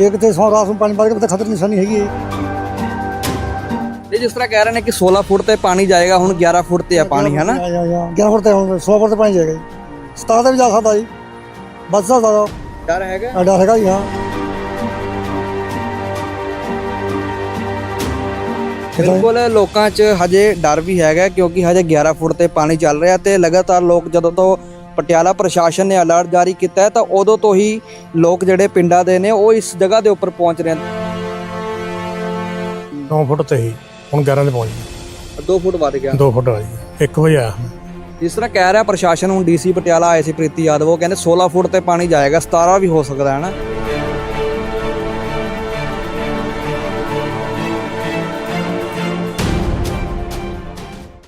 ਜੇ ਕਿਤੇ ਸੌ ਰਾਤ ਨੂੰ ਪਾਣੀ ਵੱਧ ਗਿਆ ਤਾਂ ਖਤਰੇ ਨਿਸ਼ਾਨੀ ਹੈਗੀ ਹੈ ਇਹ ਜਿਸ ਤਰ੍ਹਾਂ ਕਹਿ ਰਹੇ ਨੇ ਕਿ 16 ਫੁੱਟ ਤੇ ਪਾਣੀ ਜਾਏਗਾ ਹੁਣ 11 ਫੁੱਟ ਤੇ ਆ ਪਾਣੀ ਹੈ ਨਾ 11 ਫੁੱਟ ਤੇ ਹੁਣ 100 ਫੁੱਟ ਤੇ ਪਾਣੀ ਜਾਏਗਾ ਜੀ। 17 ਤੇ ਵੀ ਜਾ ਸਕਦਾ ਜੀ। ਬਸ ਦਾ ਜ਼ਿਆਦਾ। ਡਰ ਹੈਗਾ? ਐਡਾ ਹੈਗਾ ਜੀ ਹਾਂ। ਬਿਲਕੁਲ ਲੋਕਾਂ 'ਚ ਹਜੇ ਡਰ ਵੀ ਹੈਗਾ ਕਿਉਂਕਿ ਹਜੇ 11 ਫੁੱਟ ਤੇ ਪਾਣੀ ਚੱਲ ਰਿਹਾ ਤੇ ਲਗਾਤਾਰ ਲੋਕ ਜਦੋਂ ਤੋਂ ਪਟਿਆਲਾ ਪ੍ਰਸ਼ਾਸਨ ਨੇ ਅਲਰਟ ਜਾਰੀ ਕੀਤਾ ਹੈ ਤਾਂ ਉਦੋਂ ਤੋਂ ਹੀ ਲੋਕ ਜਿਹੜੇ ਪਿੰਡਾਂ ਦੇ ਨੇ ਉਹ ਇਸ ਜਗ੍ਹਾ ਦੇ ਉੱਪਰ ਪਹੁੰਚ ਰਹੇ ਨੇ 9 ਫੁੱਟ ਤੇ ਹੀ ਹੁਣ 11 ਤੇ ਪਹੁੰਚ ਗਏ। 2 ਫੁੱਟ ਵੱਧ ਗਿਆ। 2 ਫੁੱਟ ਵਾਲੀ 1 ਵਜੇ ਆਇਆ ਜਿਸ ਤਰ੍ਹਾਂ ਕਹਿ ਰਿਹਾ ਪ੍ਰਸ਼ਾਸਨ ਹੁਣ ਡੀਸੀ ਪਟਿਆਲਾ ਆਏ ਸੀ ਪ੍ਰੀਤੀ ਯਾਦਵ ਉਹ ਕਹਿੰਦੇ 16 ਫੁੱਟ ਤੇ ਪਾਣੀ ਜਾਏਗਾ 17 ਵੀ ਹੋ ਸਕਦਾ ਹੈ ਨਾ।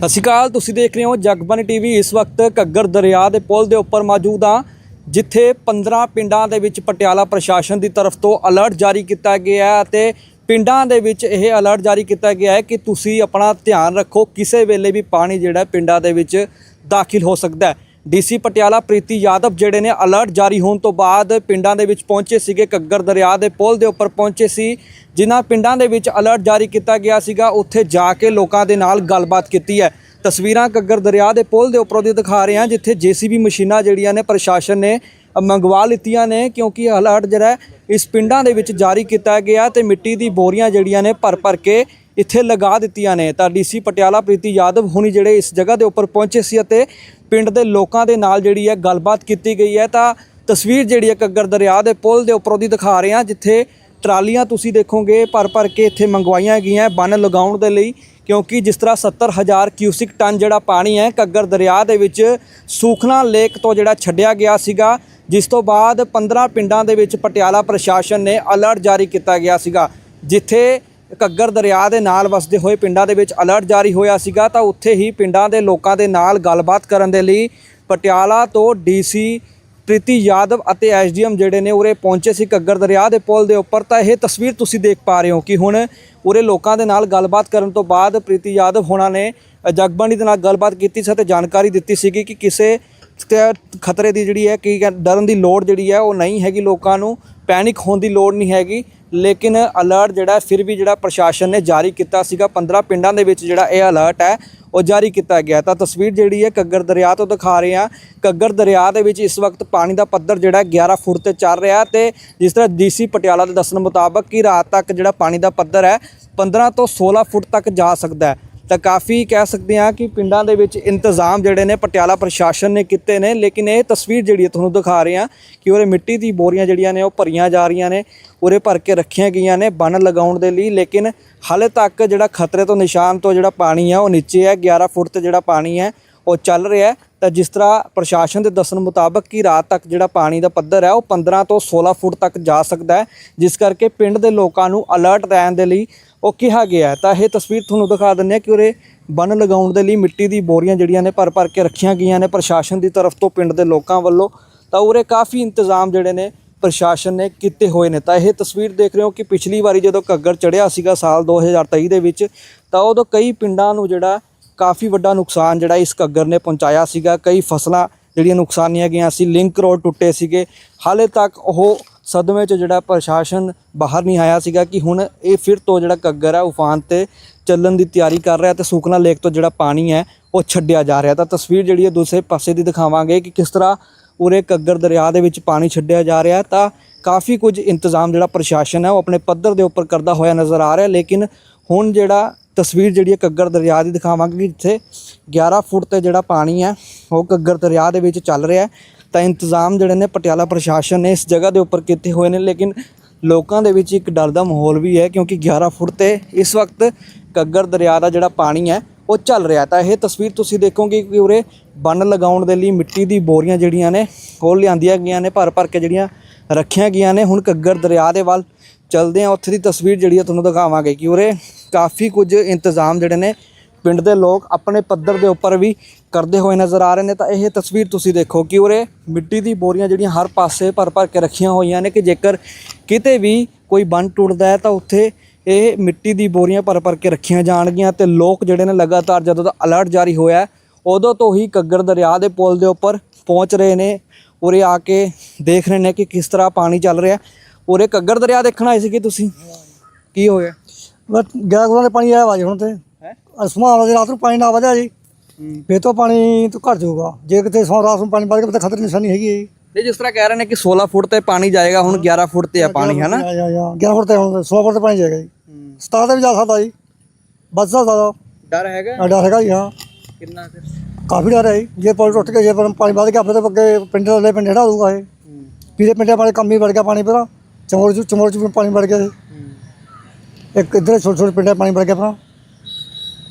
ਸਤਿ ਸ਼੍ਰੀ ਅਕਾਲ, ਤੁਸੀਂ ਦੇਖ ਰਹੇ ਹੋ ਜਗਬਾਨੀ ਟੀਵੀ। ਇਸ ਵਕਤ ਘੱਗਰ ਦਰਿਆ ਦੇ ਪੁਲ ਦੇ ਉੱਪਰ ਮੌਜੂਦ ਹਾਂ, ਜਿੱਥੇ 15 ਪਿੰਡਾਂ ਦੇ ਵਿੱਚ ਪਟਿਆਲਾ ਪ੍ਰਸ਼ਾਸਨ ਦੀ ਤਰਫ ਤੋਂ ਅਲਰਟ ਜਾਰੀ ਕੀਤਾ ਗਿਆ ਹੈ ਅਤੇ ਪਿੰਡਾਂ ਦੇ ਵਿੱਚ ਇਹ ਅਲਰਟ ਜਾਰੀ ਕੀਤਾ ਗਿਆ ਹੈ ਕਿ ਤੁਸੀਂ ਆਪਣਾ ਧਿਆਨ ਰੱਖੋ, ਕਿਸੇ ਵੇਲੇ ਵੀ ਪਾਣੀ ਜਿਹੜਾ ਪਿੰਡਾਂ ਦੇ ਵਿੱਚ ਦਾਖਲ ਹੋ ਸਕਦਾ ਹੈ। ਡੀਸੀ ਪਟਿਆਲਾ ਪ੍ਰੀਤੀ ਯਾਦਵ ਜਿਹੜੇ ਨੇ ਅਲਰਟ ਜਾਰੀ ਹੋਣ ਤੋਂ ਬਾਅਦ ਪਿੰਡਾਂ ਦੇ ਵਿੱਚ ਪਹੁੰਚੇ ਸੀਗੇ, ਘੱਗਰ ਦਰਿਆ ਦੇ ਪੁਲ ਦੇ ਉੱਪਰ ਪਹੁੰਚੇ ਸੀ, ਜਿਨ੍ਹਾਂ ਪਿੰਡਾਂ ਦੇ ਵਿੱਚ ਅਲਰਟ ਜਾਰੀ ਕੀਤਾ ਗਿਆ ਸੀਗਾ। ਉੱਥੇ ਜਾ ਕੇ ਲੋਕਾਂ ਦੇ ਨਾਲ ਗੱਲਬਾਤ ਕੀਤੀ ਹੈ। ਤਸਵੀਰਾਂ ਘੱਗਰ ਦਰਿਆ ਦੇ ਪੁਲ ਦੇ ਉੱਪਰੋਂ ਦੀ ਦਿਖਾ ਰਹੇ ਹਾਂ, ਜਿੱਥੇ ਜੀਸੀਬੀ ਮਸ਼ੀਨਾਂ ਜਿਹੜੀਆਂ ਨੇ ਪ੍ਰਸ਼ਾਸਨ ਨੇ ਮੰਗਵਾ ਲਿੱਤੀਆਂ ਨੇ, ਕਿਉਂਕਿ ਅਲਰਟ ਜਿਹੜਾ ਇਸ ਪਿੰਡਾਂ ਦੇ ਵਿੱਚ ਜਾਰੀ ਕੀਤਾ ਗਿਆ ਤੇ ਮਿੱਟੀ ਦੀ ਬੋਰੀਆਂ ਜਿਹੜੀਆਂ ਨੇ ਭਰ ਭਰ ਕੇ ਇੱਥੇ ਲਗਾ ਦਿੱਤੀਆਂ ਨੇ। ਤਾਂ ਡੀਸੀ ਪਟਿਆਲਾ ਪ੍ਰੀਤੀ ਯਾਦਵ ਹੁਣੀ ਜਿਹੜੇ ਇਸ ਜਗ੍ਹਾ ਦੇ ਉੱਪਰ ਪਹੁੰਚੇ ਸੀ ਅਤੇ ਪਿੰਡ ਦੇ ਲੋਕਾਂ ਦੇ ਨਾਲ ਜਿਹੜੀ ਹੈ ਗੱਲਬਾਤ ਕੀਤੀ ਗਈ ਹੈ। ਤਾਂ ਤਸਵੀਰ ਜਿਹੜੀ ਹੈ ਘੱਗਰ ਦਰਿਆ ਦੇ ਪੁਲ ਦੇ ਉੱਪਰੋਂ ਦੀ ਦਿਖਾ ਰਹੇ ਹਾਂ, ਜਿੱਥੇ ਟਰਾਲੀਆਂ ਤੁਸੀਂ ਦੇਖੋਗੇ ਭਰ ਭਰ ਕੇ ਇੱਥੇ ਮੰਗਵਾਈਆਂ ਗਈਆਂ ਬੰਨ ਲਗਾਉਣ ਦੇ ਲਈ, ਕਿਉਂਕਿ ਜਿਸ ਤਰ੍ਹਾਂ 70000 ਕਿਊਸਿਕ ਟਨ ਜਿਹੜਾ ਪਾਣੀ ਹੈ ਘੱਗਰ ਦਰਿਆ ਦੇ ਵਿੱਚ ਸੂਖਨਾ ਲੇਕ ਤੋਂ ਜਿਹੜਾ ਛੱਡਿਆ ਗਿਆ ਸੀਗਾ, ਜਿਸ ਤੋਂ ਬਾਅਦ 15 ਪਿੰਡਾਂ ਦੇ ਵਿੱਚ ਪਟਿਆਲਾ ਪ੍ਰਸ਼ਾਸਨ ਨੇ ਅਲਰਟ ਜਾਰੀ ਕੀਤਾ ਗਿਆ ਸੀਗਾ, ਜਿੱਥੇ ਘੱਗਰ ਦਰਿਆ ਦੇ ਨਾਲ ਵਸਦੇ ਹੋਏ ਪਿੰਡਾਂ ਦੇ ਵਿੱਚ ਅਲਰਟ ਜਾਰੀ ਹੋਇਆ ਸੀਗਾ, ਤਾਂ ਉੱਥੇ ਹੀ ਪਿੰਡਾਂ ਦੇ ਲੋਕਾਂ ਦੇ ਨਾਲ ਗੱਲਬਾਤ ਕਰਨ ਦੇ ਲਈ ਪਟਿਆਲਾ ਤੋਂ ਡੀਸੀ ਪ੍ਰੀਤੀ ਯਾਦਵ ਅਤੇ ਐਸਡੀਐਮ ਜਿਹੜੇ ਨੇ ਉਰੇ ਪਹੁੰਚੇ ਸੀ ਘੱਗਰ ਦਰਿਆ ਦੇ ਪੁਲ ਦੇ ਉੱਪਰ। ਤਾਂ ਇਹ ਤਸਵੀਰ ਤੁਸੀਂ ਦੇਖ ਪਾ ਰਹੇ ਹੋ ਕਿ ਹੁਣ ਉਰੇ ਲੋਕਾਂ ਦੇ ਨਾਲ ਗੱਲਬਾਤ ਕਰਨ ਤੋਂ ਬਾਅਦ ਪ੍ਰੀਤੀ ਯਾਦਵ ਹੋਣਾ ਨੇ ਜਗਬਾਣੀ ਦੇ ਨਾਲ ਗੱਲਬਾਤ ਕੀਤੀ ਸੀ ਅਤੇ ਜਾਣਕਾਰੀ ਦਿੱਤੀ ਸੀਗੀ ਕਿ ਕਿਸੇ ਖਤਰੇ ਦੀ ਜਿਹੜੀ ਹੈ, ਕਿ ਡਰਨ ਦੀ ਲੋੜ ਜਿਹੜੀ ਹੈ, ਉਹ ਨਹੀਂ ਹੈਗੀ। ਲੋਕਾਂ ਨੂੰ ਪੈਨਿਕ ਹੋਣ ਦੀ ਲੋੜ ਨਹੀਂ ਹੈਗੀ। ਲੇਕਿਨ ਅਲਰਟ ਜਿਹੜਾ ਫਿਰ ਵੀ ਜਿਹੜਾ ਪ੍ਰਸ਼ਾਸਨ ਨੇ ਜਾਰੀ ਕੀਤਾ ਸੀਗਾ 15 ਪਿੰਡਾਂ ਦੇ ਵਿੱਚ ਜਿਹੜਾ ਇਹ ਅਲਰਟ ਹੈ, ਉਹ ਜਾਰੀ ਕੀਤਾ ਗਿਆ। ਤਾਂ ਤਸਵੀਰ ਜਿਹੜੀ ਹੈ, ਘੱਗਰ ਦਰਿਆ ਤੋਂ ਦਿਖਾ ਰਹੇ ਹਾਂ। ਘੱਗਰ ਦਰਿਆ ਦੇ ਵਿੱਚ ਇਸ ਵਕਤ ਪਾਣੀ ਦਾ ਪੱਧਰ ਜਿਹੜਾ ਹੈ 11 ਫੁੱਟ ਤੇ ਚੱਲ ਰਿਹਾ ਹੈ ਤੇ ਜਿਸ ਤਰ੍ਹਾਂ ਡੀਸੀ ਪਟਿਆਲਾ ਦੇ ਦੱਸਣ ਮੁਤਾਬਕ ਕਿ ਰਾਤ ਤੱਕ ਜਿਹੜਾ ਪਾਣੀ ਦਾ ਪੱਧਰ ਹੈ 15 ਤੋਂ 16 ਫੁੱਟ ਤੱਕ ਜਾ ਸਕਦਾ ਹੈ। ਤਾਂ ਕਾਫੀ ਕਹਿ ਸਕਦੇ ਹਾਂ ਕਿ ਪਿੰਡਾਂ ਦੇ ਵਿੱਚ ਇੰਤਜ਼ਾਮ ਜਿਹੜੇ ਨੇ ਪਟਿਆਲਾ ਪ੍ਰਸ਼ਾਸਨ ਨੇ ਕੀਤੇ ਨੇ, ਲੇਕਿਨ ਇਹ ਤਸਵੀਰ ਜਿਹੜੀ ਹੈ, ਤੁਹਾਨੂੰ ਦਿਖਾ ਰਹੇ ਹਾਂ ਕਿ ਉਰੇ ਮਿੱਟੀ ਦੀ ਬੋਰੀਆਂ ਜਿਹੜੀਆਂ ਨੇ, ਉਹ ਭਰੀਆਂ ਜਾ ਰਹੀਆਂ ਨੇ। ਉਰੇ ਭਰ ਕੇ ਰੱਖੀਆਂ ਗਈਆਂ ਨੇ ਬੰਨ ਲਗਾਉਣ ਦੇ ਲਈ, ਲੇਕਿਨ ਹਾਲੇ ਤੱਕ ਜਿਹੜਾ ਖਤਰੇ ਤੋਂ ਨਿਸ਼ਾਨ ਤੋਂ ਜਿਹੜਾ ਪਾਣੀ ਹੈ ਉਹ ਨੀਚੇ ਹੈ 11 ਫੁੱਟ ਤੇ ਜਿਹੜਾ ਪਾਣੀ ਹੈ, ਉਹ ਚੱਲ ਰਿਹਾ ਹੈ। ਤਾਂ ਜਿਸ ਤਰ੍ਹਾਂ ਪ੍ਰਸ਼ਾਸਨ ਦੇ ਦੱਸਣ ਮੁਤਾਬਕ ਕਿ ਰਾਤ ਤੱਕ ਜਿਹੜਾ ਪਾਣੀ ਦਾ ਪੱਧਰ ਹੈ, ਉਹ 15 ਤੋਂ 16 ਫੁੱਟ ਤੱਕ ਜਾ ਸਕਦਾ ਹੈ, ਜਿਸ ਕਰਕੇ ਪਿੰਡ ਦੇ ਲੋਕਾਂ ਨੂੰ ਅਲਰਟ ਰਹਿਣ ਦੇ ਲਈ ਉਹ ਕਿਹਾ ਗਿਆ ਤਾਂ ਇਹ ਤਸਵੀਰ ਤੁਹਾਨੂੰ ਦਿਖਾ ਦਿੰਦੇ ਹਾਂ ਕਿ ਉਰੇ ਬੰਨ ਲਗਾਉਣ ਦੇ ਲਈ ਮਿੱਟੀ ਦੀ ਬੋਰੀਆਂ ਜਿਹੜੀਆਂ ਨੇ ਭਰ ਭਰ ਕੇ ਰੱਖੀਆਂ ਗਈਆਂ ਨੇ ਪ੍ਰਸ਼ਾਸਨ ਦੀ ਤਰਫ ਤੋਂ, ਪਿੰਡ ਦੇ ਲੋਕਾਂ ਵੱਲੋਂ। ਤਾਂ ਉਰੇ ਕਾਫੀ ਇੰਤਜ਼ਾਮ ਜਿਹੜੇ ਨੇ ਪ੍ਰਸ਼ਾਸਨ ਨੇ ਕੀਤੇ ਹੋਏ ਨੇ। ਤਾਂ ਇਹ ਤਸਵੀਰ ਦੇਖ ਰਹੇ ਹੋ ਕਿ ਪਿਛਲੀ ਵਾਰੀ ਜਦੋਂ ਘੱਗਰ ਚੜਿਆ ਸੀਗਾ ਸਾਲ 2023 ਦੇ ਵਿੱਚ, ਤਾਂ ਉਦੋਂ ਕਈ ਪਿੰਡਾਂ ਨੂੰ ਜਿਹੜਾ ਕਾਫੀ ਵੱਡਾ ਨੁਕਸਾਨ ਜਿਹੜਾ ਇਸ ਘੱਗਰ ਨੇ ਪਹੁੰਚਾਇਆ ਸੀਗਾ। ਕਈ ਫਸਲਾਂ ਜਿਹੜੀਆਂ ਨੁਕਸਾਨੀਆਂ ਗਈਆਂ ਸੀ, ਲਿੰਕ ਰੋਡ ਟੁੱਟੇ ਸੀਗੇ। ਹਾਲੇ ਤੱਕ ਉਹ ਸਦਮੇ 'ਚ ਜਿਹੜਾ ਪ੍ਰਸ਼ਾਸਨ ਬਾਹਰ ਨਹੀਂ ਆਇਆ ਸੀਗਾ ਕਿ ਹੁਣ ਇਹ ਫਿਰ ਤੋਂ ਜਿਹੜਾ ਘੱਗਰ ਹੈ ਉਫਾਨ ਤੇ ਚੱਲਣ ਦੀ ਤਿਆਰੀ ਕਰ ਰਿਹਾ ਤੇ ਸੁਖਨਾ ਲੇਕ ਤੋਂ ਜਿਹੜਾ ਪਾਣੀ ਹੈ, ਉਹ ਛੱਡਿਆ ਜਾ ਰਿਹਾ। ਤਾਂ ਤਸਵੀਰ ਜਿਹੜੀ ਹੈ ਦੂਸਰੇ ਪਾਸੇ ਦੀ ਦਿਖਾਵਾਂਗੇ ਕਿ ਕਿਸ ਤਰ੍ਹਾਂ ਪੂਰੇ ਘੱਗਰ ਦਰਿਆ ਦੇ ਵਿੱਚ ਪਾਣੀ ਛੱਡਿਆ ਜਾ ਰਿਹਾ ਤਾਂ ਕਾਫੀ ਕੁਝ ਇੰਤਜ਼ਾਮ ਜਿਹੜਾ ਪ੍ਰਸ਼ਾਸਨ ਹੈ ਉਹ ਆਪਣੇ ਪੱਧਰ ਦੇ ਉੱਪਰ ਕਰਦਾ ਹੋਇਆ ਨਜ਼ਰ ਆ ਰਿਹਾ ਲੇਕਿਨ ਹੁਣ ਜਿਹੜਾ ਤਸਵੀਰ ਜਿਹੜੀ ਹੈ ਘੱਗਰ ਦਰਿਆ ਦੀ ਦਿਖਾਵਾਂਗੇ, ਜਿੱਥੇ 11 ਫੁੱਟ ਤੇ ਜਿਹੜਾ ਪਾਣੀ ਹੈ, ਉਹ ਘੱਗਰ ਦਰਿਆ ਦੇ ਵਿੱਚ ਚੱਲ ਰਿਹਾ ਤਾਂ ਇੰਤਜ਼ਾਮ ਜਿਹੜੇ ਨੇ ਪਟਿਆਲਾ ਪ੍ਰਸ਼ਾਸਨ ਨੇ ਇਸ ਜਗ੍ਹਾ ਦੇ ਉੱਪਰ ਕੀਤੇ ਹੋਏ ਨੇ, ਲੇਕਿਨ ਲੋਕਾਂ ਦੇ ਵਿੱਚ ਇੱਕ ਡਰ ਦਾ ਮਾਹੌਲ ਵੀ ਹੈ, ਕਿਉਂਕਿ 11 ਫੁੱਟ ਤੇ ਇਸ ਵਕਤ ਘੱਗਰ ਦਰਿਆ ਦਾ ਜਿਹੜਾ ਪਾਣੀ ਹੈ, ਉਹ ਚੱਲ ਰਿਹਾ ਤਾਂ ਇਹ ਤਸਵੀਰ ਤੁਸੀਂ ਦੇਖੋਗੇ ਕਿ ਉਰੇ ਬੰਨ ਲਗਾਉਣ ਦੇ ਲਈ ਮਿੱਟੀ ਦੀ ਬੋਰੀਆਂ ਜਿਹੜੀਆਂ ਨੇ, ਉਹ ਲਿਆਂਦੀਆਂ ਗਈਆਂ ਨੇ, ਭਰ ਭਰ ਕੇ ਜਿਹੜੀਆਂ ਰੱਖੀਆਂ ਗਈਆਂ ਨੇ। ਹੁਣ ਘੱਗਰ ਦਰਿਆ ਦੇ ਵੱਲ ਚਲਦੇ ਆ ਉੱਥੇ ਦੀ ਤਸਵੀਰ ਜਿਹੜੀ ਹੈ ਤੁਹਾਨੂੰ ਦਿਖਾਵਾਂਗੇ ਕਿ ਉਰੇ ਕਾਫੀ ਕੁਝ ਇੰਤਜ਼ਾਮ ਜਿਹੜੇ ਨੇ ਪਿੰਡ ਦੇ ਲੋਕ ਆਪਣੇ ਪੱਧਰ ਦੇ ਉੱਪਰ ਵੀ ਕਰਦੇ ਹੋਏ ਨਜ਼ਰ ਆ ਰਹੇ ਨੇ। ਤਾਂ ਇਹ ਤਸਵੀਰ ਤੁਸੀਂ ਦੇਖੋ ਕਿ ਉਰੇ ਮਿੱਟੀ ਦੀ ਬੋਰੀਆਂ ਜਿਹੜੀਆਂ ਹਰ ਪਾਸੇ ਭਰ ਭਰ ਕੇ ਰੱਖੀਆਂ ਹੋਈਆਂ ਨੇ ਕਿ ਜੇਕਰ ਕਿਤੇ ਵੀ ਕੋਈ ਬੰਨ ਟੁੱਟਦਾ ਹੈ ਤਾਂ ਉੱਥੇ ਇਹ ਮਿੱਟੀ ਦੀ ਬੋਰੀਆਂ ਭਰ ਭਰ ਕੇ ਰੱਖੀਆਂ ਜਾਣਗੀਆਂ ਤੇ ਲੋਕ ਜਿਹੜੇ ਨੇ ਲਗਾਤਾਰ ਜਦੋਂ ਦਾ ਅਲਰਟ ਜਾਰੀ ਹੋਇਆ ਉਦੋਂ ਤੋਂ ਹੀ ਘੱਗਰ ਦਰਿਆ ਦੇ ਪੁਲ ਦੇ ਉੱਪਰ ਪਹੁੰਚ ਰਹੇ ਨੇ ਉਰੇ ਆ ਕੇ ਦੇਖ ਰਹੇ ਨੇ ਕਿ ਕਿਸ ਤਰ੍ਹਾਂ ਪਾਣੀ ਚੱਲ ਰਿਹਾ। ਉਰੇ ਘੱਗਰ ਦਰਿਆ ਦੇਖਣ ਆਏ ਸੀਗੇ ਤੁਸੀਂ? ਕੀ ਹੋਇਆ ਬਸ ਗਿਆ ਗੁਰਾਂ ਦੇ ਪਾਣੀ ਆਇਆ ਵਾ ਜੀ ਹੁਣ ਤੇ। ਹੈ? ਅਸਮਾਨ ਦੇ ਰਾਤ ਨੂੰ ਪਾਣੀ ਨਾ ਵਧਿਆ ਜੀ। ਫੇਰ ਤੋਂ ਪਾਣੀ ਤੋਂ ਘਟ ਜਾਊਗਾ। ਜੇ ਕਿਤੇ ਸੌ ਰਾਤ ਨੂੰ ਪਾਣੀ ਵੱਧ ਗਿਆ ਤਾਂ ਖਤਰੇ ਦੀ ਨਿਸ਼ਾਨੀ ਹੈਗੀ ਹੈ ਜੀ। ਨਹੀਂ ਜਿਸ ਤਰ੍ਹਾਂ ਕਹਿ ਰਹੇ ਨੇ ਕਿ 16 ਫੁੱਟ ਤੇ ਪਾਣੀ ਜਾਏਗਾ ਹੁਣ 11 ਫੁੱਟ ਤੇ ਆ ਪਾਣੀ ਹੈ ਨਾ ਆ ਜਾ ਜਾ 11 ਫੁੱਟ ਤੇ ਹੁਣ 100 ਫੁੱਟ ਤੇ ਪਾਣੀ ਜਾਏਗਾ ਜੀ। 17 ਤੇ ਵੀ ਜਾ ਸਕਦਾ ਜੀ। ਵੱਧ ਸਕਦਾ ਡਰ ਹੈਗਾ? ਡਰ ਹੈਗਾ ਜੀ ਹਾਂ। ਕਿੰਨਾ ਫਿਰ ਕਾਫੀ ਡਰ ਹੈ ਜੀ। ਜੇ ਪੁਲ ਟੁੱਟ ਗਿਆ ਜੇ ਪਾਣੀ ਵੱਧ ਗਿਆ ਫਿਰ ਤਾਂ ਅੱਗੇ ਪਿੰਡ ਦੇ ਪਿੰਡ ਹੜਾ ਦੂਗਾ ਇਹ। ਪੀਰੇ ਪਿੰਡਾਂ ਵਾਲੇ ਕੰਮ ਹੀ ਵੜ ਗਿਆ ਪਾਣੀ ਪਰਾ ਚਮੋੜ ਚ ਚਮੋੜ ਚ ਵੀ ਪਾਣੀ ਵੜ ਗਿਆ ਜੀ ਇੱਕ ਇੱਧਰ ਛੋਟੇ ਛੋਟੇ ਪਿੰਡਾਂ 'ਚ ਪਾਣੀ ਵੜ ਗਿਆ ਪਰਾ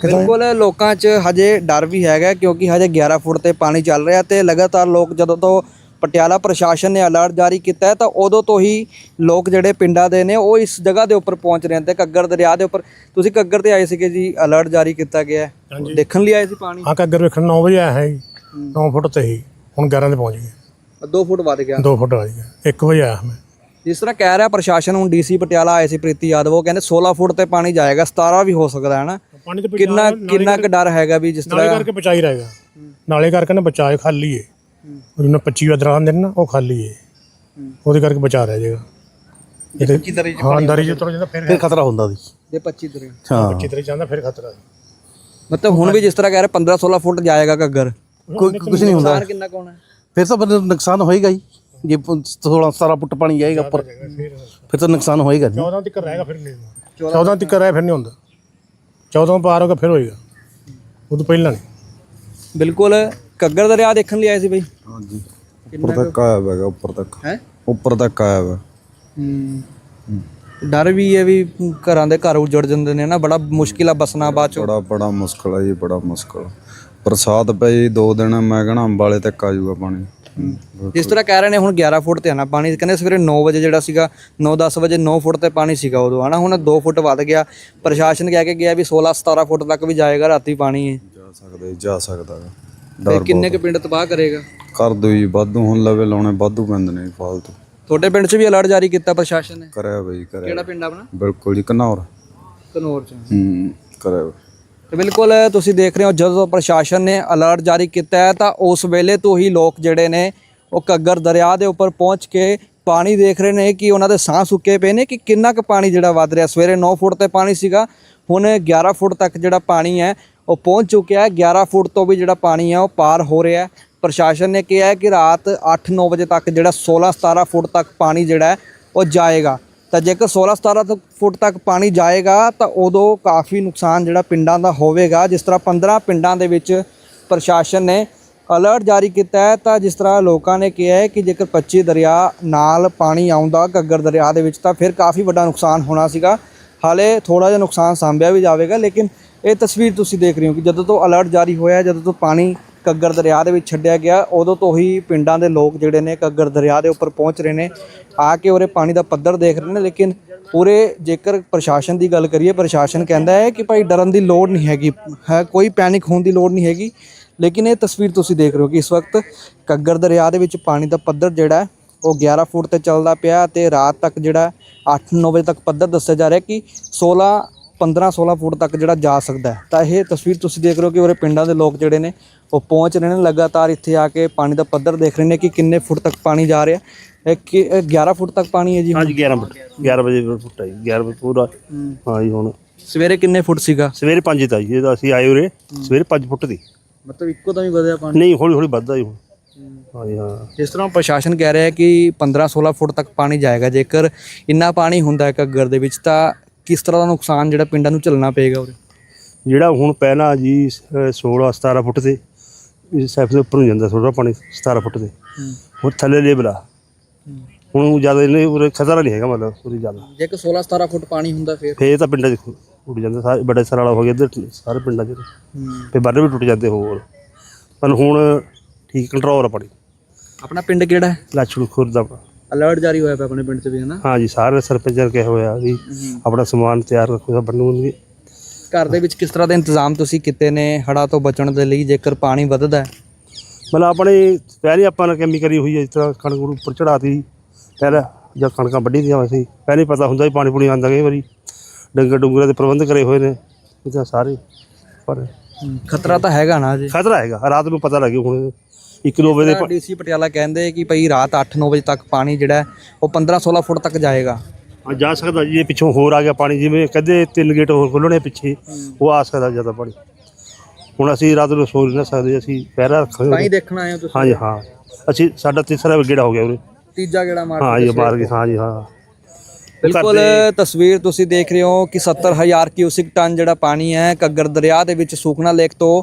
ਕਿਦਾਂ? ਬਿਲਕੁਲ ਲੋਕਾਂ 'ਚ ਹਜੇ ਡਰ ਵੀ ਹੈਗਾ ਕਿਉਂਕਿ ਹਜੇ 11 ਫੁੱਟ ਤੇ ਪਾਣੀ ਚੱਲ ਰਿਹਾ ਤੇ ਲਗਾਤਾਰ ਲੋਕ ਜਦੋਂ ਤੋਂ ਪਟਿਆਲਾ ਪ੍ਰਸ਼ਾਸਨ ਨੇ ਅਲਰਟ ਜਾਰੀ ਕੀਤਾ ਹੈ ਤਾਂ ਉਦੋਂ ਤੋਂ ਹੀ ਲੋਕ ਜਿਹੜੇ ਪਿੰਡਾਂ ਦੇ ਨੇ ਉਹ ਇਸ ਜਗ੍ਹਾ ਦੇ ਉੱਪਰ ਪਹੁੰਚ ਰਹੇ ਨੇ ਤੇ ਘੱਗਰ ਦਰਿਆ ਦੇ ਉੱਪਰ ਤੁਸੀਂ ਘੱਗਰ ਤੇ ਆਏ ਸੀਗੇ ਜੀ ਅਲਰਟ ਜਾਰੀ ਕੀਤਾ ਗਿਆ ਹੈ। ਹਾਂਜੀ। ਦੇਖਣ ਲਈ ਆਏ ਸੀ ਪਾਣੀ? ਆ ਘੱਗਰ ਵੇਖਣ 9 ਵਜੇ ਆਇਆ ਹੈ ਜੀ 9 ਫੁੱਟ ਤੇ ਹੀ ਹੁਣ 11 ਤੇ ਪਹੁੰਚ ਗਏ। 2 ਫੁੱਟ ਵੱਧ ਗਿਆ। 2 ਫੁੱਟ ਵੱਜ ਗਿਆ 1 ਵਜੇ ਆਇਆ ਮੈਂ। ਜਿਸ ਤਰ੍ਹਾਂ ਕਹਿ ਰਿਹਾ ਪ੍ਰਸ਼ਾਸਨ ਹੁਣ ਡੀਸੀ ਪਟਿਆਲਾ ਆਏ ਸੀ ਪ੍ਰੀਤੀ ਯਾਦਵ ਉਹ ਕਹਿੰਦੇ 16 ਫੁੱਟ ਤੇ ਪਾਣੀ ਜਾਏਗਾ 17 ਵੀ ਹੋ ਸਕਦਾ ਹੈ ਨਾ। ਪਾਣੀ ਤੇ ਕਿੰਨਾ ਕਿੰਨਾ ਕੁ ਡਰ ਹੈਗਾ ਵੀ ਜਿਸ ਨਾਲੇ ਤਰ੍ਹਾਂ ਕਰਕੇ ਬਚਾਈ ਰਹੇਗਾ ਨਾਲੇ ਕਰਕੇ ਨਾ ਬਚਾਏ ਖਾਲੀ ਏ। ਉਹਨਾਂ 25 ਅਦਰਾਂ ਦੇ ਨੇ ਨਾ ਉਹ ਖਾਲੀ ਏ। ਉਹਦੇ ਕਰਕੇ ਬਚਾ ਰਹਿ ਜਾਏਗਾ। ਇਹਦੇ ਹਾਂ ਅੰਦਰ ਹੀ ਉਤਰ ਜਾਂਦਾ। ਫਿਰ ਫਿਰ ਖਤਰਾ ਹੁੰਦਾ ਸੀ ਦੇ 25 ਦਰੇ। ਹਾਂ। 25 ਤਰੀ ਜਾਂਦਾ ਫਿਰ ਖਤਰਾ ਮਤਲਬ ਹੁਣ ਵੀ ਜਿਸ ਤਰ੍ਹਾਂ ਕਹਿ ਰਹੇ 15 16 ਫੁੱਟ ਜਾਏਗਾ ਘੱਗਰ। ਕੋਈ ਕੁਝ ਨਹੀਂ ਹੁੰਦਾ। ਨੁਕਸਾਨ ਕਿੰਨਾ ਕੋਣਾ ਫਿਰ ਤਾਂ ਬੰਦੇ ਨੂੰ ਨੁਕਸਾਨ ਹੋਏਗਾ ਹੀ। ਜੇ 16 17 ਫੁੱਟ ਪਾਣੀ ਜਾਏਗਾ ਉੱਪਰ ਫਿਰ ਤਾਂ ਨੁਕਸਾਨ ਹੋਏਗਾ ਨਹੀਂ। 14 ਤੱਕ ਰਹੇਗਾ ਫਿਰ ਨਹੀਂ 14 ਤੱਕ ਰਹਿ ਫਿਰ ਨਹੀਂ ਹੁੰਦਾ। 14 ਪਾਰ ਹੋਗਾ ਫਿਰ ਹੋਏਗਾ। ਉਹ ਤੋਂ ਪਹਿਲਾਂ ਨਹੀਂ। ਬਿਲਕੁਲ ਘੱਗਰ ਦਰਿਆ ਦੇਖਣ ਲਈ ਆਏ ਸੀ ਬਈ? ਹਾਂਜੀ। ਉੱਪਰ ਤੱਕ ਆਇਆ ਹੈਗਾ ਉੱਪਰ ਤੱਕ। ਹੈ? ਉੱਪਰ ਤੱਕ ਆਇਆ ਵਾ ਡਰ ਵੀ ਹੈ ਵੀ ਘਰਾਂ ਦੇ ਘਰ ਉਜੜ ਜਾਂਦੇ ਨੇ ਨਾ ਬੜਾ ਮੁਸ਼ਕਿਲ ਆ ਬਸਣਾ ਬਾਅਦ ਚੋਂ। ਬੜਾ ਬੜਾ ਮੁਸ਼ਕਲ ਹੈ ਜੀ ਬੜਾ ਮੁਸ਼ਕਲ। ਬਰਸਾਤ ਪਈ ਦੋ ਦਿਨ ਮੈਂ ਕਹਣਾ ਅੰਬਾਲੇ ਤੱਕ ਆ ਜਾਊਗਾ ਪਾਣੀ। ਜਿਸ ਤਰ੍ਹਾਂ ਕਹਿ ਰਹੇ ਨੇ ਹੁਣ 11 ਫੁੱਟ ਤੇ ਆਣਾ ਪਾਣੀ ਕਹਿੰਦੇ ਸਵੇਰੇ 9 ਵਜੇ ਜਿਹੜਾ ਸੀਗਾ 9-10 ਵਜੇ 9 ਫੁੱਟ ਤੇ ਪਾਣੀ ਸੀਗਾ ਉਦੋਂ ਹਨਾ ਹੁਣ 2 ਫੁੱਟ ਵੱਧ ਗਿਆ। ਪ੍ਰਸ਼ਾਸਨ ਕਹਿ ਕੇ ਗਿਆ ਵੀ 16-17 ਫੁੱਟ ਤੱਕ ਵੀ ਜਾਏਗਾ ਰਾਤੀ ਪਾਣੀ। ਜਾ ਸਕਦੇ ਜਾ ਸਕਦਾ। ਡਰ ਕਿੰਨੇ ਕੁ ਪਿੰਡ ਤਬਾਹ ਕਰੇਗਾ? ਕਰ ਦੋ ਜੀ ਵਾਧੂ ਹੁਣ ਲਵੇ ਲਾਉਣੇ ਵਾਧੂ ਪੈਂਦੇ ਨੇ ਜੀ ਫਾਲਤੂ। ਤੁਹਾਡੇ ਪਿੰਡ 'ਚ ਵੀ ਅਲਰਟ ਜਾਰੀ ਕੀਤਾ ਪ੍ਰਸ਼ਾਸਨ ਨੇ? ਕਰਿਆ ਬਈ ਕਰਿਆ ਕਿਹੜਾ ਪਿੰਡ ਆਪਣਾ? ਬਿਲਕੁਲ ਜੀ ਘਨੌਰ। ਕਨੌਰ 'ਚ। ਹੂੰ ਕਰਿਆ। ਤੇ ਬਿਲਕੁਲ ਤੁਸੀਂ ਦੇਖ ਰਹੇ ਹੋ ਜਦੋਂ ਪ੍ਰਸ਼ਾਸਨ ਨੇ ਅਲਰਟ ਜਾਰੀ ਕੀਤਾ ਹੈ ਤਾਂ ਉਸ ਵੇਲੇ ਤੋਂ ਹੀ ਲੋਕ ਜਿਹੜੇ ਨੇ ਉਹ ਘੱਗਰ ਦਰਿਆ ਦੇ ਉੱਪਰ ਪਹੁੰਚ ਕੇ ਪਾਣੀ ਦੇਖ ਰਹੇ ਨੇ ਕਿ ਉਹਨਾਂ ਦੇ ਸਾਹ ਸੁੱਕੇ ਪਏ ਨੇ ਕਿ ਕਿੰਨਾ ਕੁ ਪਾਣੀ ਜਿਹੜਾ ਵੱਧ ਰਿਹਾ। ਸਵੇਰੇ 9 ਫੁੱਟ ਤੇ ਪਾਣੀ ਸੀਗਾ ਹੁਣ 11 ਫੁੱਟ ਤੱਕ ਜਿਹੜਾ ਪਾਣੀ ਹੈ ਉਹ ਪਹੁੰਚ ਚੁੱਕਿਆ ਹੈ। 11 ਫੁੱਟ ਤੋਂ ਵੀ ਜਿਹੜਾ ਪਾਣੀ ਹੈ ਉਹ ਪਾਰ ਹੋ ਰਿਹਾ ਹੈ। ਪ੍ਰਸ਼ਾਸਨ ਨੇ ਕਿਹਾ ਹੈ ਕਿ ਰਾਤ 8-9 ਵਜੇ ਤੱਕ ਜਿਹੜਾ 16-17 ਫੁੱਟ ਤੱਕ ਪਾਣੀ ਜਿਹੜਾ ਉਹ ਜਾਏਗਾ। ਤਾਂ ਜੇਕਰ 16-17 ਫੁੱਟ ਤੱਕ ਪਾਣੀ ਜਾਏਗਾ, ਤਾਂ ਉਦੋਂ ਕਾਫੀ ਨੁਕਸਾਨ ਜਿਹੜਾ ਪਿੰਡਾਂ ਦਾ ਹੋਵੇਗਾ। ਜਿਸ ਤਰ੍ਹਾਂ 15 ਪਿੰਡਾਂ ਦੇ ਵਿੱਚ ਪ੍ਰਸ਼ਾਸਨ ਨੇ ਅਲਰਟ ਜਾਰੀ ਕੀਤਾ ਹੈ। ਤਾਂ ਜਿਸ ਤਰ੍ਹਾਂ ਲੋਕਾਂ ਨੇ ਕਿਹਾ ਹੈ ਕਿ ਜੇਕਰ 25 ਦਰਿਆ ਨਾਲ ਪਾਣੀ ਆਉਂਦਾ, ਘੱਗਰ ਦਰਿਆ ਦੇ ਵਿੱਚ, ਤਾਂ ਫਿਰ ਕਾਫੀ ਵੱਡਾ ਨੁਕਸਾਨ ਹੋਣਾ ਸੀਗਾ। ਹਾਲੇ ਥੋੜਾ ਜਿਹਾ ਨੁਕਸਾਨ ਸਾਂਭਿਆ ਵੀ ਜਾਵੇਗਾ, ਲੇਕਿਨ ਇਹ ਤਸਵੀਰ ਤੁਸੀਂ ਦੇਖ ਰਹੇ ਹੋ ਕਿ ਜਦੋਂ ਤੋਂ ਅਲਰਟ ਜਾਰੀ ਹੋਇਆ ਜਦੋਂ ਤੋਂ ਪਾਣੀ ਘੱਗਰ ਦਰਿਆ ਦੇ ਵਿੱਚ ਛੱਡਿਆ ਗਿਆ, ਉਦੋਂ ਤੋਂ ਹੀ ਪਿੰਡਾਂ ਦੇ ਲੋਕ ਜਿਹੜੇ ਨੇ ਘੱਗਰ ਦਰਿਆ ਦੇ ਉੱਪਰ ਪਹੁੰਚ ਰਹੇ ਨੇ, ਆ ਕੇ ਉਰੇ ਪਾਣੀ ਦਾ ਪੱਧਰ ਦੇਖ ਰਹੇ ਨੇ, ਲੇਕਿਨ ਉਰੇ ਜੇਕਰ ਪ੍ਰਸ਼ਾਸਨ ਦੀ ਗੱਲ ਕਰੀਏ, ਪ੍ਰਸ਼ਾਸਨ ਕਹਿੰਦਾ ਹੈ ਕਿ ਭਾਈ ਡਰਨ ਦੀ ਲੋੜ ਨਹੀਂ ਹੈਗੀ, ਹੈ, ਕੋਈ ਪੈਨਿਕ ਹੋਣ ਦੀ ਲੋੜ ਨਹੀਂ ਹੈਗੀ, ਲੇਕਿਨ ਇਹ ਤਸਵੀਰ ਤੁਸੀਂ ਦੇਖ ਰਹੇ ਹੋ ਕਿ ਇਸ ਵਕਤ ਘੱਗਰ ਦਰਿਆ ਦੇ ਵਿੱਚ ਪਾਣੀ ਦਾ ਪੱਧਰ ਜਿਹੜਾ ਉਹ 11 ਫੁੱਟ ਤੇ ਚੱਲਦਾ ਪਿਆ ਤੇ ਰਾਤ ਤੱਕ ਜਿਹੜਾ 8-9 ਵਜੇ ਤੱਕ ਪੱਧਰ ਦੱਸਿਆ ਜਾ ਰਿਹਾ ਕਿ 16 15-16 ਫੁੱਟ ਤੱਕ ਜਿਹੜਾ ਜਾ ਸਕਦਾ ਹੈ। ਤਾਂ ਇਹ ਤਸਵੀਰ ਤੁਸੀਂ ਦੇਖ ਰਹੇ ਹੋ ਕਿ ਉਰੇ ਪਿੰਡਾਂ ਦੇ ਲੋਕ ਜਿਹੜੇ ਨੇ ਉਹ ਪਹੁੰਚ ਰਹੇ ਨੇ। ਲਗਾਤਾਰ ਇੱਥੇ ਆ ਕੇ ਪਾਣੀ ਦਾ ਪੱਧਰ ਦੇਖ ਰਹੇ ਨੇ ਕਿ ਕਿੰਨੇ ਫੁੱਟ ਤੱਕ ਪਾਣੀ ਜਾ ਰਿਹਾ ਹੈ। ਇਹ ਕਿ- ਇਹ 11 ਫੁੱਟ ਤੱਕ ਪਾਣੀ ਹੈ ਜੀ? ਹਾਂਜੀ 11 ਫੁੱਟ। 11 ਵਜੇ ਫੁੱਟ ਆਈ 11 ਵਜੇ ਪੂਰਾ ਹਾਂਜੀ ਹੁਣ। ਸਵੇਰੇ ਕਿੰਨੇ ਫੁੱਟ ਸੀਗਾ? ਸਵੇਰੇ 5 ਤਾਂ ਜੀ ਜਦੋਂ ਅਸੀਂ ਆਏ ਉਰੇ ਸਵੇਰੇ 5 ਫੁੱਟ ਦੀ। ਮਤਲਬ ਇੱਕੋ ਦਮ ਹੀ ਵਧਿਆ ਪਾਣੀ? ਨਹੀਂ ਹੌਲੀ ਹੌਲੀ ਵੱਧਦਾ ਜੀ ਹੁਣ। ਹਾਂਜੀ ਹਾਂ ਜਿਸ ਤਰ੍ਹਾਂ ਪ੍ਰਸ਼ਾਸਨ ਕਹਿ ਰਿਹਾ ਹੈ ਕਿ 15-16 ਫੁੱਟ ਤੱਕ ਪਾਣੀ ਜਾਏਗਾ। ਜੇਕਰ ਇੰਨਾ ਪਾਣੀ ਹੁੰਦਾ ਹੈ ਘੱਗਰ ਦੇ ਵਿੱਚ ਤਾਂ ਕਿਸ ਤਰ੍ਹਾਂ ਦਾ ਨੁਕਸਾਨ ਜਿਹੜਾ ਪਿੰਡਾਂ ਨੂੰ ਝੱਲਣਾ ਪਏਗਾ ਉਰੇ? ਜਿਹੜਾ ਹੁਣ ਪਹਿਲਾਂ ਜੀ 16 17 ਫੁੱਟ ਤੇ ਸਾਈਡ ਦੇ ਉੱਪਰ ਨੂੰ ਜਾਂਦਾ ਥੋੜਾ ਪਾਣੀ 17 ਫੁੱਟ ਤੇ ਹੁਣ ਥੱਲੇ ਲੈਵਲ ਆ। ਹੁਣ ਜ਼ਿਆਦਾ ਇਹਨੇ ਉਰੇ ਖਤਰਾ ਨਹੀਂ ਹੈਗਾ ਮਤਲਬ ਉਰੇ ਜ਼ਿਆਦਾ। ਜੇਕਰ 16-17 ਫੁੱਟ ਪਾਣੀ ਹੁੰਦਾ ਫਿਰ? ਫੇਰ ਤਾਂ ਪਿੰਡਾਂ 'ਚ ਉੱਡ ਜਾਂਦੇ ਸਾਰੇ ਵੱਡੇ ਸਰ ਵਾਲਾ ਹੋ ਗਿਆ ਇੱਧਰ ਸਾਰੇ ਪਿੰਡਾਂ 'ਚ। ਫੇ ਬੰਨ ਵੀ ਟੁੱਟ ਜਾਂਦੇ ਹੋਰ। ਪਰ ਹੁਣ ਠੀਕ ਕੰਟਰੋਲ ਆ ਪਾਣੀ। ਆਪਣਾ ਪਿੰਡ ਕਿਹੜਾ ਹੈ? ਲਾਛੜੂ ਖੁਰਦ ਦਾ ਅਲਰਟ ਜਾਰੀ ਹੋਇਆ ਪਿਆ ਆਪਣੇ ਪਿੰਡ 'ਚ ਵੀ ਹੈ ਨਾ? ਹਾਂ ਜੀ ਸਾਰੇ ਸਰਪੰਚਰ ਕਿਹਾ ਹੋਇਆ ਵੀ ਆਪਣਾ ਸਮਾਨ ਤਿਆਰ ਰੱਖੋ ਤਾਂ ਬਣੂਗੀ ਘਰ ਦੇ ਵਿੱਚ ਕਿਸ ਤਰ੍ਹਾਂ ਦੇ ਇੰਤਜ਼ਾਮ ਤੁਸੀਂ ਕੀਤੇ ਨੇ ਹੜ੍ਹਾਂ ਤੋਂ ਬਚਣ ਦੇ ਲਈ ਜੇਕਰ ਪਾਣੀ ਵੱਧਦਾ ਹੈ? ਮਤਲਬ ਆਪਣੇ ਪਹਿਲੇ ਆਪਾਂ ਨੇ ਕੈਮੀ ਕਰੀ ਹੋਈ ਹੈ ਜਿਸ ਤਰ੍ਹਾਂ ਕਣਕ ਨੂੰ ਉੱਪਰ ਚੜਾਤੀ ਪਹਿਲਾਂ ਜਦ ਕਣਕਾਂ ਵੱਢੀ ਦੀਆਂ ਸੀ ਪਹਿਲੇ ਪਤਾ ਹੁੰਦਾ ਸੀ ਪਾਣੀ ਪੂਣੀ ਆਉਂਦਾ ਕਈ ਵਾਰੀ। ਡੰਗਰ ਡੁੰਗਰਾਂ ਦੇ ਪ੍ਰਬੰਧ ਕਰੇ ਹੋਏ ਨੇ ਇਹ ਤਾਂ ਸਾਰੇ ਪਰ ਖਤਰਾ ਤਾਂ ਹੈਗਾ ਨਾ ਜੀ ਖਤਰਾ ਹੈਗਾ ਰਾਤ ਨੂੰ ਪਤਾ ਲੱਗੇ ਹੁਣ। ਇੱਕ ਦੋ ਵਜੇ ਡੀਸੀ ਪਟਿਆਲਾ ਕਹਿੰਦੇ ਕਿ ਭਈ ਰਾਤ 8-9 ਵਜੇ ਤੱਕ ਪਾਣੀ ਜਿਹੜਾ ਉਹ 15-16 ਫੁੱਟ ਤੱਕ ਜਾਏਗਾ। ਹਾਂ, ਜਾ ਸਕਦਾ ਜੀ ਇਹ ਪਿੱਛੋਂ ਹੋਰ ਆ ਗਿਆ ਪਾਣੀ ਜਿਵੇਂ ਕਹਿੰਦੇ ਤਿੰਨ ਗੇਟ ਹੋਰ ਖੁੱਲਣੇ ਪਿੱਛੇ ਉਹ ਆ ਸਕਦਾ ਜ਼ਿਆਦਾ ਪਾਣੀ। ਹੁਣ ਅਸੀਂ ਰਾਤ ਨੂੰ ਸੋ ਨਹੀਂ ਸਕਦੇ ਅਸੀਂ ਪਹਿਰਾ ਤਾਂ ਹੀ ਰੱਖਾਂਗੇ ਦੇਖਣ ਆਏ ਹੋ ਤੁਸੀਂ। ਹਾਂਜੀ ਹਾਂ। ਅਸੀਂ ਸਾਡਾ ਤੀਸਰਾ ਗੇੜਾ ਹੋ ਗਿਆ ਉਰੇ। ਤੀਜਾ ਗੇੜਾ ਮਾਰ ਹਾਂ ਜੀ ਮਾਰ ਗਏ ਹਾਂ ਜੀ ਹਾਂ। ਬਿਲਕੁਲ ਤਸਵੀਰ ਤੁਸੀਂ ਦੇਖ ਰਹੇ ਹੋ ਕਿ 70000 ਕਿਊਸਿਕ ਟਨ ਜਿਹੜਾ ਪਾਣੀ ਹੈ ਕੱਗਰ ਦਰਿਆ ਦੇ ਵਿੱਚ ਸੁਖਨਾ ਲੇਕ ਤੋਂ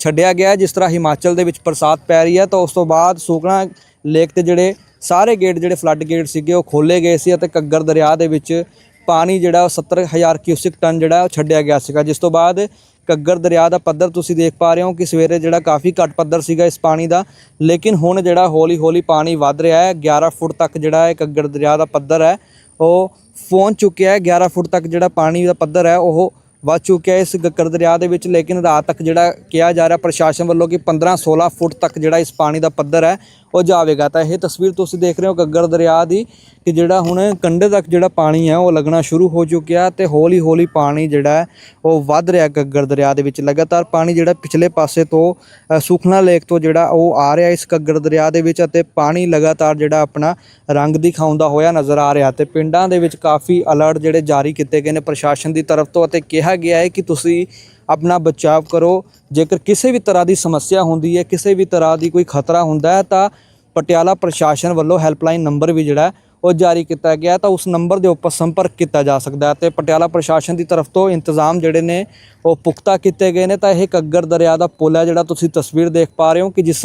ਛੱਡਿਆ ਗਿਆ ਜਿਸ ਤਰ੍ਹਾਂ ਹਿਮਾਚਲ ਦੇ ਵਿੱਚ ਬਰਸਾਤ ਪੈ ਰਹੀ ਹੈ, ਤਾਂ ਉਸ ਤੋਂ ਬਾਅਦ ਸੁਖਨਾ ਲੇਕ ਤੇ ਜਿਹੜੇ ਸਾਰੇ ਗੇਟ, ਜਿਹੜੇ ਫਲੱਡ ਗੇਟ ਸੀਗੇ, ਉਹ ਖੋਲੇ ਗਏ ਸੀ ਅਤੇ ਕੱਗਰ ਦਰਿਆ ਦੇ ਵਿੱਚ ਪਾਣੀ ਜਿਹੜਾ ਉਹ 70000 ਕਿਊਸਿਕ ਟਨ ਜਿਹੜਾ ਉਹ ਛੱਡਿਆ ਗਿਆ ਸੀਗਾ। ਜਿਸ ਤੋਂ ਬਾਅਦ ਕੱਗਰ ਦਰਿਆ ਦਾ ਪੱਧਰ ਤੁਸੀਂ ਦੇਖ ਪਾ ਰਹੇ ਹੋ ਕਿ ਸਵੇਰੇ ਜਿਹੜਾ ਕਾਫੀ ਘੱਟ ਪੱਧਰ ਸੀਗਾ ਇਸ ਪਾਣੀ ਦਾ, ਲੇਕਿਨ ਹੁਣ ਜਿਹੜਾ ਹੌਲੀ ਹੌਲੀ ਪਾਣੀ ਵੱਧ ਰਿਹਾ ਹੈ 11 ਫੁੱਟ ਤੱਕ ਜਿਹੜਾ ਹੈ ਕੱਗਰ ਦਰਿਆ ਦਾ ਪੱਧਰ ਹੈ, ਉਹ ਪਹੁੰਚ ਚੁੱਕਿਆ ਹੈ। 11 ਫੁੱਟ ਤੱਕ ਜਿਹੜਾ ਪਾਣੀ ਦਾ ਪੱਧਰ ਹੈ, ਉਹ ਵੱਧ ਚੁੱਕਿਆ ਇਸ ਗੱਕਰ ਦਰਿਆ ਦੇ ਵਿੱਚ, ਲੇਕਿਨ ਰਾਤ ਤੱਕ ਜਿਹੜਾ ਕਿਹਾ ਜਾ ਰਿਹਾ ਪ੍ਰਸ਼ਾਸਨ ਵੱਲੋਂ ਕਿ 15 16 ਫੁੱਟ ਤੱਕ ਜਿਹੜਾ ਇਸ ਪਾਣੀ ਦਾ ਪੱਧਰ ਹੈ ਉਹ ਜਾਵੇਗਾ। ਤਾਂ ਇਹ ਤਸਵੀਰ ਤੁਸੀਂ ਦੇਖ ਰਹੇ ਹੋ ਗੱਗਰ ਦਰਿਆ ਦੀ ਕਿ ਜਿਹੜਾ ਹੁਣ ਕੰਢੇ ਤੱਕ ਜਿਹੜਾ ਪਾਣੀ ਹੈ ਉਹ ਲੱਗਣਾ ਸ਼ੁਰੂ ਹੋ ਚੁੱਕਿਆ ਤੇ ਹੌਲੀ ਹੌਲੀ ਪਾਣੀ ਜਿਹੜਾ ਉਹ ਵੱਧ ਰਿਹਾ ਗੱਗਰ ਦਰਿਆ ਦੇ ਵਿੱਚ। ਲਗਾਤਾਰ ਪਾਣੀ ਜਿਹੜਾ ਪਿਛਲੇ ਪਾਸੇ ਤੋਂ ਸੁਖਨਾ ਲੇਕ ਤੋਂ ਜਿਹੜਾ ਉਹ ਆ ਰਿਹਾ ਇਸ ਗੱਗਰ ਦਰਿਆ ਦੇ ਵਿੱਚ ਅਤੇ ਪਾਣੀ ਲਗਾਤਾਰ ਜਿਹੜਾ ਆਪਣਾ ਰੰਗ ਦਿਖਾਉਂਦਾ ਹੋਇਆ ਨਜ਼ਰ ਆ ਰਿਹਾ ਤੇ ਪਿੰਡਾਂ ਦੇ ਵਿੱਚ ਕਾਫੀ ਅਲਰਟ ਜਿਹੜੇ ਜਾਰੀ ਕੀਤੇ ਗਏ ਨੇ ਪ੍ਰਸ਼ਾਸਨ ਦੀ ਤਰਫ ਤੋਂ ਅਤੇ ਕਿਹਾ ਗਿਆ ਹੈ ਕਿ ਤੁਸੀਂ ਆਪਣਾ ਬਚਾਅ ਕਰੋ। ਜੇਕਰ ਕਿਸੇ ਵੀ ਤਰ੍ਹਾਂ ਦੀ ਸਮੱਸਿਆ ਹੁੰਦੀ ਹੈ, ਕਿਸੇ ਵੀ ਤਰ੍ਹਾਂ ਦੀ ਕੋਈ ਖਤਰਾ ਹੁੰਦਾ ਹੈ, ਤਾਂ ਪਟਿਆਲਾ ਪ੍ਰਸ਼ਾਸਨ ਵੱਲੋਂ ਹੈਲਪਲਾਈਨ ਨੰਬਰ ਵੀ ਜਿਹੜਾ ਉਹ ਜਾਰੀ ਕੀਤਾ ਗਿਆ ਤਾਂ ਉਸ ਨੰਬਰ ਦੇ ਉੱਪਰ ਸੰਪਰਕ ਕੀਤਾ ਜਾ ਸਕਦਾ ਹੈ ਤੇ ਪਟਿਆਲਾ ਪ੍ਰਸ਼ਾਸਨ ਦੀ ਤਰਫ ਤੋਂ ਇੰਤਜ਼ਾਮ ਜਿਹੜੇ ਨੇ, ਉਹ ਪੁਖਤਾ ਕੀਤੇ ਗਏ ਨੇ। ਤਾਂ ਇਹ ਕੱਗਰ ਦਰਿਆ ਦਾ ਪੁਲ ਹੈ ਜਿਹੜਾ ਤੁਸੀਂ ਤਸਵੀਰ ਦੇਖ ਪਾ ਰਹੇ ਹੋ ਕਿ ਜਿਸ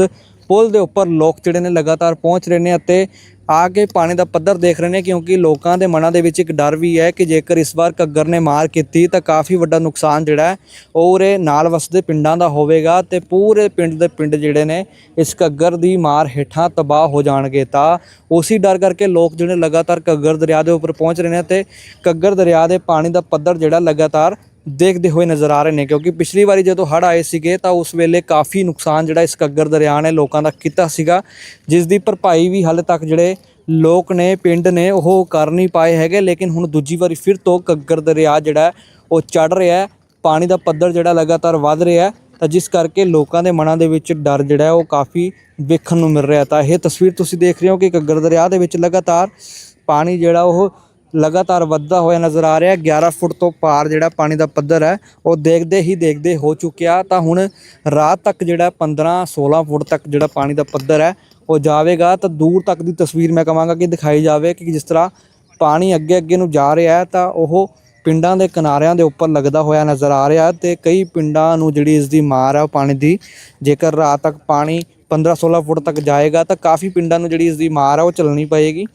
ਪੁਲ ਦੇ ਉੱਪਰ ਲੋਕ ਜਿਹੜੇ ਨੇ ਲਗਾਤਾਰ ਪਹੁੰਚ ਰਹੇ ਨੇ ਅਤੇ ਆ ਕੇ ਪਾਣੀ ਦਾ ਪੱਧਰ ਦੇਖ ਰਹੇ ਨੇ ਕਿਉਂਕਿ ਲੋਕਾਂ ਦੇ ਮਨਾਂ ਦੇ ਵਿੱਚ ਇੱਕ ਡਰ ਵੀ ਹੈ ਕਿ ਜੇਕਰ ਇਸ ਵਾਰ ਕੱਗਰ ਨੇ ਮਾਰ ਕੀਤੀ ਤਾਂ ਕਾਫੀ ਵੱਡਾ ਨੁਕਸਾਨ ਜਿਹੜਾ ਹੈ ਉਹ ਉਰੇ ਨਾਲ ਵਸਦੇ ਪਿੰਡਾਂ ਦਾ ਹੋਵੇਗਾ ਤੇ ਪੂਰੇ ਪਿੰਡ ਦੇ ਪਿੰਡ ਜਿਹੜੇ ਨੇ ਇਸ ਕੱਗਰ ਦੀ ਮਾਰ ਹੇਠਾਂ ਤਬਾਹ ਹੋ ਜਾਣਗੇ ਤਾਂ ਉਸੇ ਡਰ ਕਰਕੇ ਲੋਕ ਜਿਹੜੇ ਲਗਾਤਾਰ ਕੱਗਰ ਦਰਿਆ ਦੇ ਉੱਪਰ ਪਹੁੰਚ ਰਹੇ ਨੇ ਤੇ ਕੱਗਰ ਦਰਿਆ ਦੇ ਪਾਣੀ ਦਾ ਪੱਧਰ ਜਿਹੜਾ ਲਗਾਤਾਰ ਦੇਖਦੇ ਹੋਏ ਨਜ਼ਰ ਆ ਰਹੇ ਨੇ, ਕਿਉਂਕਿ ਪਿਛਲੀ ਵਾਰੀ ਜਦੋਂ ਹੜ੍ਹ ਆਏ ਸੀਗੇ ਤਾਂ ਉਸ ਵੇਲੇ ਕਾਫੀ ਨੁਕਸਾਨ ਜਿਹੜਾ ਇਸ ਕੱਗਰ ਦਰਿਆ ਨੇ ਲੋਕਾਂ ਦਾ ਕੀਤਾ ਸੀਗਾ, ਜਿਸ ਦੀ ਭਰਪਾਈ ਵੀ ਹਾਲੇ ਤੱਕ ਜਿਹੜੇ ਲੋਕ ਨੇ, ਪਿੰਡ ਨੇ, ਉਹ ਕਰ ਨਹੀਂ ਪਾਏ ਹੈਗੇ, ਲੇਕਿਨ ਹੁਣ ਦੂਜੀ ਵਾਰੀ ਫਿਰ ਤੋਂ ਕੱਗਰ ਦਰਿਆ ਜਿਹੜਾ, ਉਹ ਚੜ ਰਿਹਾ ਪਾਣੀ ਦਾ ਪੱਧਰ ਜਿਹੜਾ ਲਗਾਤਾਰ ਵੱਧ ਰਿਹਾ ਤਾਂ ਜਿਸ ਕਰਕੇ ਲੋਕਾਂ ਦੇ ਮਨਾਂ ਦੇ ਵਿੱਚ ਡਰ ਜਿਹੜਾ ਉਹ ਕਾਫੀ ਵੇਖਣ ਨੂੰ ਮਿਲ ਰਿਹਾ ਤਾਂ ਇਹ ਤਸਵੀਰ ਤੁਸੀਂ ਦੇਖ ਰਹੇ ਹੋ ਕਿ ਕੱਗਰ ਦਰਿਆ ਦੇ ਵਿੱਚ ਲਗਾਤਾਰ ਪਾਣੀ ਜਿਹੜਾ ਉਹ ਲਗਾਤਾਰ ਵੱਧਦਾ ਹੋਇਆ ਨਜ਼ਰ ਆ ਰਿਹਾ। 11 ਫੁੱਟ ਤੋਂ ਪਾਰ ਜਿਹੜਾ ਪਾਣੀ ਦਾ ਪੱਧਰ ਹੈ, ਉਹ ਦੇਖਦੇ ਹੀ ਦੇਖਦੇ ਹੋ ਚੁੱਕਿਆ। ਤਾਂ ਹੁਣ ਰਾਤ ਤੱਕ ਜਿਹੜਾ 15 16 ਫੁੱਟ ਤੱਕ ਜਿਹੜਾ ਪਾਣੀ ਦਾ ਪੱਧਰ ਹੈ, ਉਹ ਜਾਵੇਗਾ। ਤਾਂ ਦੂਰ ਤੱਕ ਦੀ ਤਸਵੀਰ ਮੈਂ ਕਹਾਂਗਾ ਕਿ ਦਿਖਾਈ ਜਾਵੇ ਕਿ ਜਿਸ ਤਰ੍ਹਾਂ ਪਾਣੀ ਅੱਗੇ ਅੱਗੇ ਨੂੰ ਜਾ ਰਿਹਾ ਹੈ, ਤਾਂ ਉਹ ਪਿੰਡਾਂ ਦੇ ਕਿਨਾਰਿਆਂ ਦੇ ਉੱਪਰ ਲੱਗਦਾ ਹੋਇਆ ਨਜ਼ਰ ਆ ਰਿਹਾ ਤੇ ਕਈ ਪਿੰਡਾਂ ਨੂੰ ਜਿਹੜੀ ਇਸ ਦੀ ਮਾਰ ਹੈ, ਉਹ ਪਾਣੀ ਦੀ। ਜੇਕਰ ਰਾਤ ਤੱਕ ਪਾਣੀ 15-16 ਫੁੱਟ ਤੱਕ ਜਾਏਗਾ ਤਾਂ ਕਾਫੀ ਪਿੰਡਾਂ ਨੂੰ ਜਿਹੜੀ ਇਸ ਦੀ ਮਾਰ ਹੈ ਉਹ ਚੱਲਣੀ ਪਏਗੀ।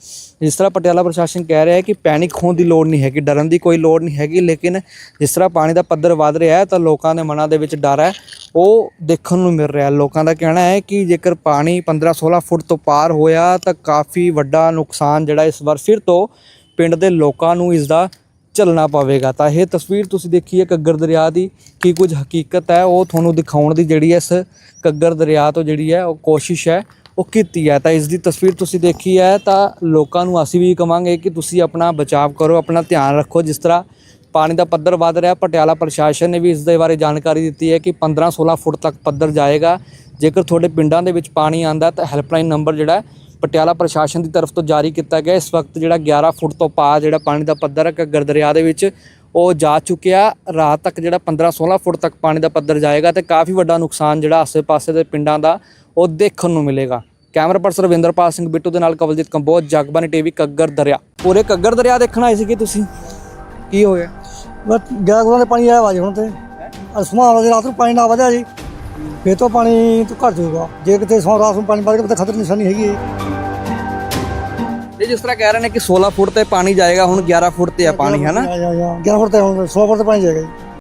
ਜਿਸ ਤਰ੍ਹਾਂ ਪਟਿਆਲਾ ਪ੍ਰਸ਼ਾਸਨ ਕਹਿ ਰਿਹਾ ਹੈ ਕਿ ਪੈਨਿਕ ਹੋਣ ਦੀ ਲੋੜ ਨਹੀਂ ਹੈਗੀ, ਡਰਨ ਦੀ ਕੋਈ ਲੋੜ ਨਹੀਂ ਹੈਗੀ, ਲੇਕਿਨ ਜਿਸ ਤਰ੍ਹਾਂ ਪਾਣੀ ਦਾ ਪੱਧਰ ਵਧ ਰਿਹਾ ਹੈ ਤਾਂ ਲੋਕਾਂ ਦੇ ਮਨਾਂ ਦੇ ਵਿੱਚ ਡਰ ਹੈ। ਉਹ ਦੇਖਣ ਨੂੰ ਮਿਲ ਰਿਹਾ ਲੋਕਾਂ ਦਾ ਕਹਿਣਾ ਹੈ ਕਿ ਜੇਕਰ ਪਾਣੀ 15-16 ਫੁੱਟ ਤੋਂ ਪਾਰ ਹੋਇਆ ਤਾਂ ਕਾਫੀ ਵੱਡਾ ਨੁਕਸਾਨ ਜਿਹੜਾ ਇਸ ਵਾਰ ਫਿਰ ਤੋਂ ਪਿੰਡ ਦੇ ਲੋਕਾਂ ਨੂੰ ਇਸ ਦਾ ਚੱਲਣਾ ਪਵੇਗਾ। ਤਾਂ ਇਹ ਤਸਵੀਰ ਤੁਸੀਂ ਦੇਖੀ ਹੈ ਕੱਗਰ ਦਰਿਆ ਦੀ। ਕੀ ਕੁਝ ਹਕੀਕਤ ਹੈ? ਉਹ ਤੁਹਾਨੂੰ ਦਿਖਾਉਣ ਦੀ ਜਿਹੜੀ ਇਸ ਕੱਗਰ ਦਰਿਆ ਤੋਂ ਜਿਹੜੀ ਹੈ, ਉਹ ਕੋਸ਼ਿਸ਼ ਹੈ, ਉਹ ਕੀਤੀ ਹੈ। ਤਾਂ ਇਸ ਦੀ ਤਸਵੀਰ ਤੁਸੀਂ ਦੇਖੀ ਹੈ, ਤਾਂ ਲੋਕਾਂ ਨੂੰ ਅਸੀਂ ਵੀ ਕਵਾਂਗੇ ਕਿ ਤੁਸੀਂ ਆਪਣਾ ਬਚਾਅ ਕਰੋ, ਆਪਣਾ ਧਿਆਨ ਰੱਖੋ। ਜਿਸ ਤਰ੍ਹਾਂ ਪਾਣੀ ਦਾ ਪੱਧਰ ਵਧ ਰਿਹਾ, ਪਟਿਆਲਾ ਪ੍ਰਸ਼ਾਸਨ ਨੇ ਵੀ ਇਸ ਦੇ ਬਾਰੇ ਜਾਣਕਾਰੀ ਦਿੱਤੀ ਹੈ ਕਿ 15-16 ਫੁੱਟ ਤੱਕ ਪੱਧਰ ਜਾਏਗਾ। ਜੇਕਰ ਤੁਹਾਡੇ ਪਿੰਡਾਂ ਦੇ ਵਿੱਚ ਪਾਣੀ ਆਂਦਾ ਤਾਂ ਹੈਲਪਲਾਈਨ ਨੰਬਰ ਜਿਹੜਾ ਪਟਿਆਲਾ ਪ੍ਰਸ਼ਾਸਨ ਦੀ ਤਰਫ ਤੋਂ ਜਾਰੀ ਕੀਤਾ ਗਿਆ। ਇਸ ਵਕਤ ਜਿਹੜਾ 11 ਫੁੱਟ ਤੋਂ ਪਾਰ ਜਿਹੜਾ ਪਾਣੀ ਦਾ ਪੱਧਰ ਹੈ, ਘੱਗਰ ਦਰਿਆ ਦੇ ਵਿੱਚ, ਉਹ ਜਾ ਚੁੱਕਿਆ। ਰਾਤ ਤੱਕ ਜਿਹੜਾ 15-16 ਫੁੱਟ ਤੱਕ ਪਾਣੀ ਦਾ ਪੱਧਰ ਜਾਏਗਾ ਤੇ ਕਾਫੀ ਵੱਡਾ ਨੁਕਸਾਨ ਜਿਹੜਾ ਆਸ-ਪਾਸੇ ਦੇ ਪਿੰਡਾਂ ਦਾ, ਉਹ ਦੇਖਣ ਨੂੰ ਮਿਲੇਗਾ। ਕੈਮਰਾ ਪਰਸਨ ਰਵਿੰਦਰਪਾਲ ਸਿੰਘ ਬਿੱਟੂ ਦੇ ਨਾਲ ਕਵਲਜੀਤ ਕੰਬੋਜ ਜਗਬਾਨੀ ਟੀਵੀ ਕੱਗਰ ਦਰਿਆ। ਪੂਰੇ ਕੱਗਰ ਦਰਿਆ ਦੇਖਣ ਆਏ ਸੀਗੇ ਤੁਸੀਂ? ਕੀ ਹੋਇਆ ਬਸ ਗਿਆ ਦੇ ਪਾਣੀ ਆਇਆ ਵਾਜ ਹੁਣ ਤੇ। ਅਸਮਾਨ ਵਾਲੇ ਰਾਤ ਨੂੰ ਪਾਣੀ ਨਾ ਵਧਿਆ ਜੀ। ਫੇਰ ਤੋਂ ਪਾਣੀ ਤੋਂ ਘਟ ਜਾਊਗਾ ਜੇ ਕਿਤੇ ਸੌ ਰਾਤ ਨੂੰ ਪਾਣੀ ਵੱਧ ਗਿਆ ਤਾਂ ਖਤਰ ਨਿਸ਼ਾਨੀ ਹੈਗੀ ਹੈ ਇਹ ਜਿਸ ਤਰ੍ਹਾਂ ਕਹਿ ਰਹੇ ਨੇ ਕਿ 16 ਫੁੱਟ ਤੇ ਪਾਣੀ ਜਾਏਗਾ ਹੁਣ 11 ਫੁੱਟ ਤੇ ਆ ਪਾਣੀ ਹੈ ਨਾ 11 ਫੁੱਟ ਤੇ ਹੁਣ 100 ਫੁੱਟ ਤੇ ਪਾਣੀ ਜਾਏਗਾ ਜੀ।